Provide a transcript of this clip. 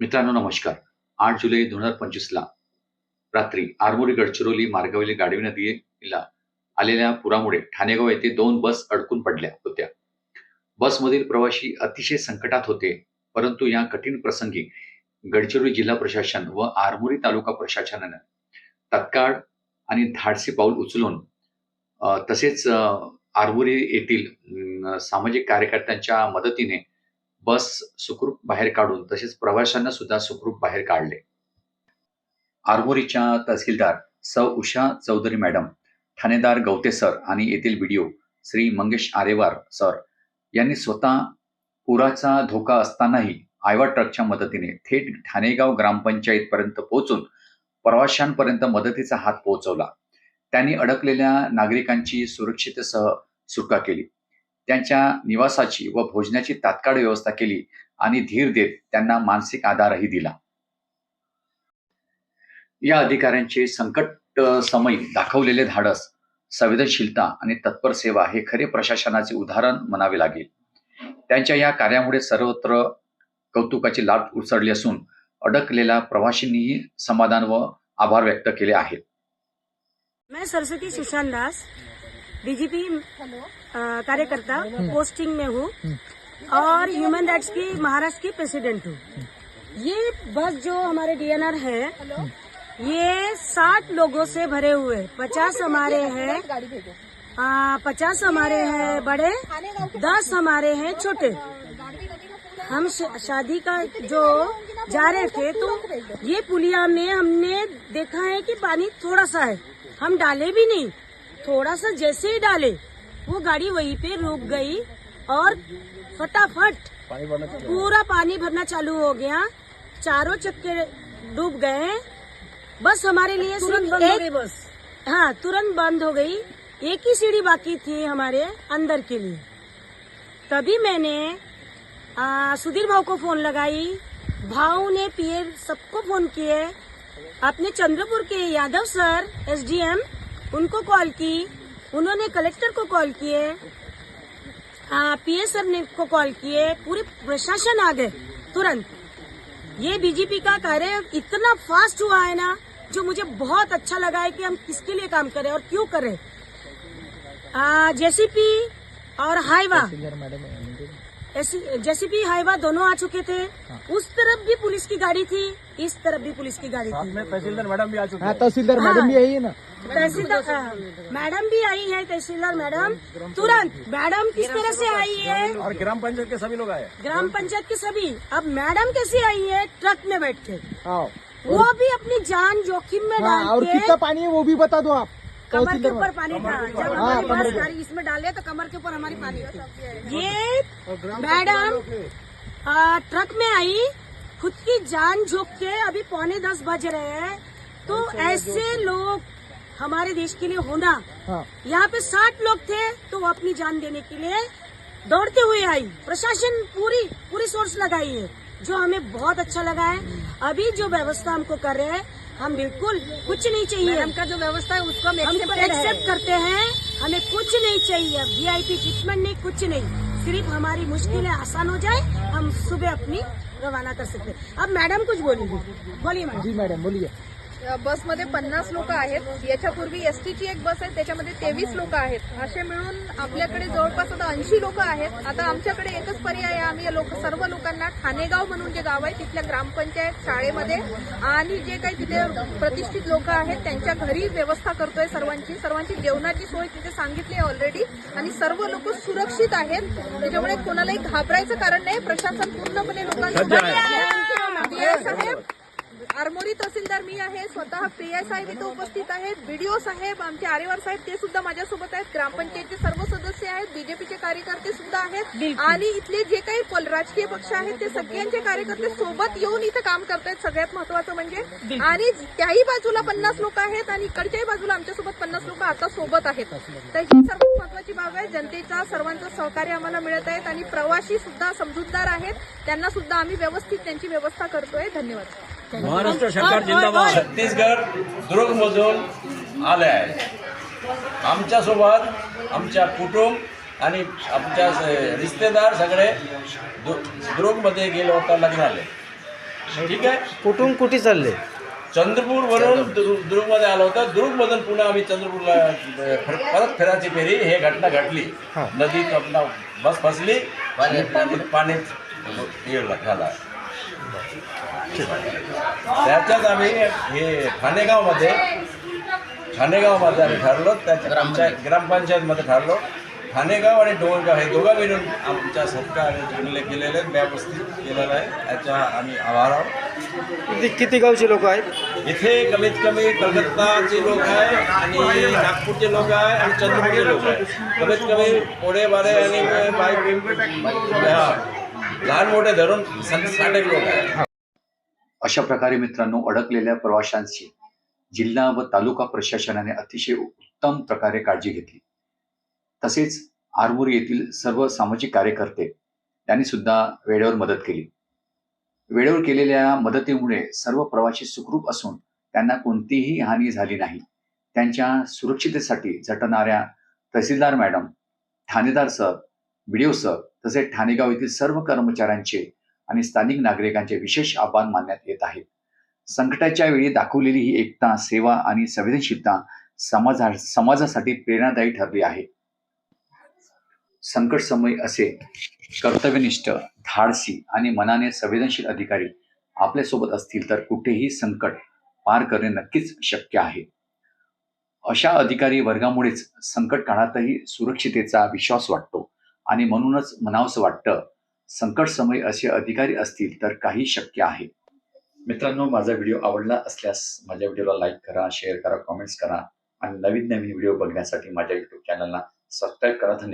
मित्रांनो नमस्कार. आठ जुलै दोन हजार पंचवीसला रात्री आरमोरी गडचिरोली मार्गावरील गाडवी नदीला आलेल्या पुरामुळे ठाणेगाव येथे दोन बस अडकून पडल्या होत्या. बसमधील प्रवासी अतिशय संकटात होते परंतु या कठीण प्रसंगी गडचिरोली जिल्हा प्रशासन व आरमोरी तालुका प्रशासनानं तत्काळ आणि धाडसी पाऊल उचलून तसेच आरमोरी येथील सामाजिक कार्यकर्त्यांच्या मदतीने बस सुखरूप बाहेर काढून तसेच प्रवाशांना सुद्धा सुखरूप बाहेर काढले. आरमोरीच्या तहसीलदार सौ उषा चौधरी मॅडम ठाणेदार गवते सर आणि येथील बीडीओ श्री मंगेश आरेवार सर यांनी स्वतः पुराचा धोका असतानाही आयवा ट्रकच्या मदतीने थेट ठाणेगाव ग्रामपंचायतपर्यंत पोहोचून प्रवाशांपर्यंत मदतीचा हात पोहोचवला. त्यांनी अडकलेल्या नागरिकांची सुरक्षिततेसह सुटका केली. त्यांच्या निवासाची व भोजनाची तात्काळ व्यवस्था केली आणि धीर देत त्यांना मानसिक आधारही दिला. या अधिकाऱ्यांचे संकट समयी दाखवलेले धाडस संवेदनशीलता आणि तत्पर सेवा हे खरे प्रशासनाचे उदाहरण म्हणावे लागेल. त्यांच्या या कार्यामुळे सर्वत्र कौतुकाची लाट उसळली असून अडकलेल्या प्रवाशींनीही समाधान व आभार व्यक्त केले आहेत. मैं सरस्वती सुशांत दास बीजेपी कार्यकर्ता पोस्टिंग में हूँ। और ह्यूमन राइट्स की महाराष्ट्र की प्रेसिडेंट हूँ। ये बस जो हमारे डीएनआर है ये साठ लोगों से भरे हुए पचास हमारे हैं। पचास हमारे हैं बड़े दस हमारे हैं छोटे। हम शादी का जो जा रहे थे तो ये पुलिया में हमने देखा है कि पानी थोड़ा सा है। हम डाले भी नहीं। थोड़ा सा जैसे ही डाले वो गाड़ी वहीं पे रुक गई और फटाफट पूरा पानी भरना चालू हो गया। चारों चक्के डूब गए। बस हमारे लिए सिर्फ़ एक बस। हाँ तुरंत बंद हो गई। एक ही सीढ़ी बाकी थी हमारे अंदर के लिए। तभी मैंने आ, सुधीर भाव को फ़ोन लगाई। भाव ने पीए सबको फ़ोन किए। अपने चंद्रपुर के यादव सर एसडीएम उनको कॉल की। उन्होंने कलेक्टर को कॉल किए। पीए सर ने को कॉल किए। पूरे प्रशासन आ गए, तुरंत। ये बीजेपी का कार्य इतना फास्ट हुआ है ना, जो मुझे बहुत अच्छा लगा है कि हम किसके लिए काम करें और क्यों करें। जेसीपी और हाईवा जेसीपी हाईवा दोनों आ चुके थे उस तरफ़ भी पुलिस की गाड़ी थी इस तरफ़ भी पुलिस की गाड़ी थी। में तहसीलदार मैडम भी आ चुके हाँ तहसीलदार मैडम भी आई है ना? तहसीलदार हाँ, मैडम भी आई है तहसीलदार मैडम। तुरंत मैडम किस तरह से आई है? और ग्राम पंचायत के सभी लोग आए ग्राम पंचायत के सभी। अब मैडम कैसे आई है? ट्रक में बैठ के। हाँ। वो भी अपनी जान जोखिम में हाँ और कितना पानी है वो भी बता दो आप। कमर के ऊपर पानी था। जब हमारी बस गाड़ी इसमें डाले तो कमर के ऊपर हमारी पानी थी। ये मैडम ट्रक में आई खुद की जान झोंक के अभी पौने दस बज रहे हैं। तो ऐसे लोग हमारे देश के लिए होना। हाँ। यहाँ पे साठ लोग थे तो वो अपनी जान देने के लिए दौड़ते हुए आई। प्रशासन पूरी पूरी सोर्स लगाई है जो हमें बहुत अच्छा लगा है। अभी जो व्यवस्था हमको कर रहे हैं हम बिल्कुल कुछ नहीं चाहिए। हमका जो व्यवस्था है उसको हम एक्सेप्ट करते हैं। हमें कुछ नहीं चाहिए। वीआईपी ट्रीटमेंट नहीं कुछ नहीं। सिर्फ हमारी मुश्किलें आसान हो जाए हम सुबह अपनी रवाना कर सकते हैं। अब मैडम कुछ बोलेंगी। बोलिए मैडम। जी मॅडम बोलिए। बसमध्ये पन्नास लोक आहेत. याच्यापूर्वी एस टीची एक बस आहे त्याच्यामध्ये तेवीस लोक आहेत. असे मिळून आपल्याकडे जवळपास आता ऐंशी लोक आहेत. आता आमच्याकडे एकच पर्याय आहे. आम्ही लोक सर्व लोकांना ठाणेगाव म्हणून जे गाव आहे तिथल्या ग्रामपंचायत शाळेमध्ये आणि जे काही तिथे प्रतिष्ठित लोक आहेत त्यांच्या घरी व्यवस्था करतोय सर्वांची. सर्वांची जेवणाची सोय तिथे सांगितली आहे ऑलरेडी आणि सर्व लोक सुरक्षित आहेत. त्याच्यामुळे कोणालाही घाबरायचं कारण नाही. प्रशासन पूर्णपणे. साहेब आरमोरी तहसीलदार मी आहे स्वतः पीआय साहेब इथे उपस्थित आहेत बीडीओ साहेब आमचे आरेवार साहेब ते सुद्धा माझ्यासोबत आहेत. ग्रामपंचायतचे सर्व सदस्य आहेत बीजेपीचे कार्यकर्ते सुद्धा आहेत. आणि इथले जे काही राजकीय पक्ष आहेत ते सगळ्यांचे कार्यकर्ते सोबत येऊन इथे काम करतायत. सगळ्यात महत्वाचं म्हणजे. आणि त्याही बाजूला पन्नास लोक आहेत आणि इकडच्याही बाजूला आमच्यासोबत पन्नास लोक आता सोबत आहेत. तर ही सर्वात महत्वाची बाब आहे. जनतेचा सर्वांचं सहकार्य आम्हाला मिळत आहेत आणि प्रवासी सुद्धा समजूतदार आहेत. त्यांना सुद्धा आम्ही व्यवस्थित त्यांची व्यवस्था करतोय. धन्यवाद. महाराष्ट्र सरकार जिंदाबाद। छत्तीसगड दुर्गमधून आले आहे. आमच्यासोबत आमच्या कुटुंब आणि आमच्या रिश्तेदार सगळे दु दुर्गमध्ये गेले होता लग्नाले. ठीक आहे? कुठून कुठे चालले? चंद्रपूर वरून दुर्गमध्ये आलो होता. दुर्ग मधून पुन्हा आम्ही चंद्रपूरला परत फिरायची फेरी हे घटना घडली. नदीत आपला बस फसली आणि पाणी- पाण्यात हे झाला त्याच्यात आम्ही हे ठाणेगावमध्ये ठाणेगावमध्ये आम्ही ठरलो त्याच्या आमच्या ग्रामपंचायतमध्ये ठरलो. ठाणेगाव आणि डोंगरगाव हे दोघं मिळून आमच्या सत्कार केलेले केलेले आहेत, व्यवस्थित केलेलं आहे. याच्या आम्ही आभार आहोत. किती किती गावचे लोक आहेत? इथे कमीत कमी कलकत्ताचे लोक आहे आणि नागपूरचे लोक आहे आणि चंद्रपूरचे लोक आहे कमीत कमी पोडे बारे आणि बाय हा, लहान मोठे धरून साठ एक लोक आहे अशा प्रकारे मित्रांनो अडकलेल्या प्रवाशांची जिल्हा व तालुका प्रशासनाने अतिशय उत्तम प्रकारे काळजी घेतली. तसेच आरमूर येथील सर्व सामाजिक कार्यकर्ते त्यांनी सुद्धा वेळेवर मदत केली. वेळेवर केलेल्या मदतीमुळे सर्व प्रवासी सुखरूप असून त्यांना कोणतीही हानी झाली नाही. त्यांच्या सुरक्षितेसाठी झटणाऱ्या तहसीलदार मॅडम ठाणेदार सर बीडीओ सर तसेच ठाणेगाव येथील सर्व कर्मचाऱ्यांचे आणि स्थानिक नागरिकांचे विशेष आभार मानण्यात येत आहेत. संकटाच्या वेळी दाखवलेली ही एकता सेवा आणि संवेदनशीलता समाजा समाजासाठी प्रेरणादायी ठरली आहे. संकट समय असे कर्तव्यनिष्ठ धाडसी आणि मनाने संवेदनशील अधिकारी आपल्यासोबत असतील तर कुठेही संकट पार करणे नक्कीच शक्य आहे. अशा अधिकारी वर्गामुळेच संकट काळातही सुरक्षितेचा विश्वास वाटतो. आणि म्हणूनच म्हणावंसं वाटतं संकट समय असे अधिकारी असतील तर काही शक्य आहे. मित्रांनो माझा व्हिडिओ आवडला असल्यास माझ्या व्हिडिओला लाईक करा शेअर करा कमेंट्स करा आणि नवीन नवीन व्हिडिओ बघण्यासाठी माझ्या युट्यूब चॅनलला सबस्क्राईब करा. धन्यवाद.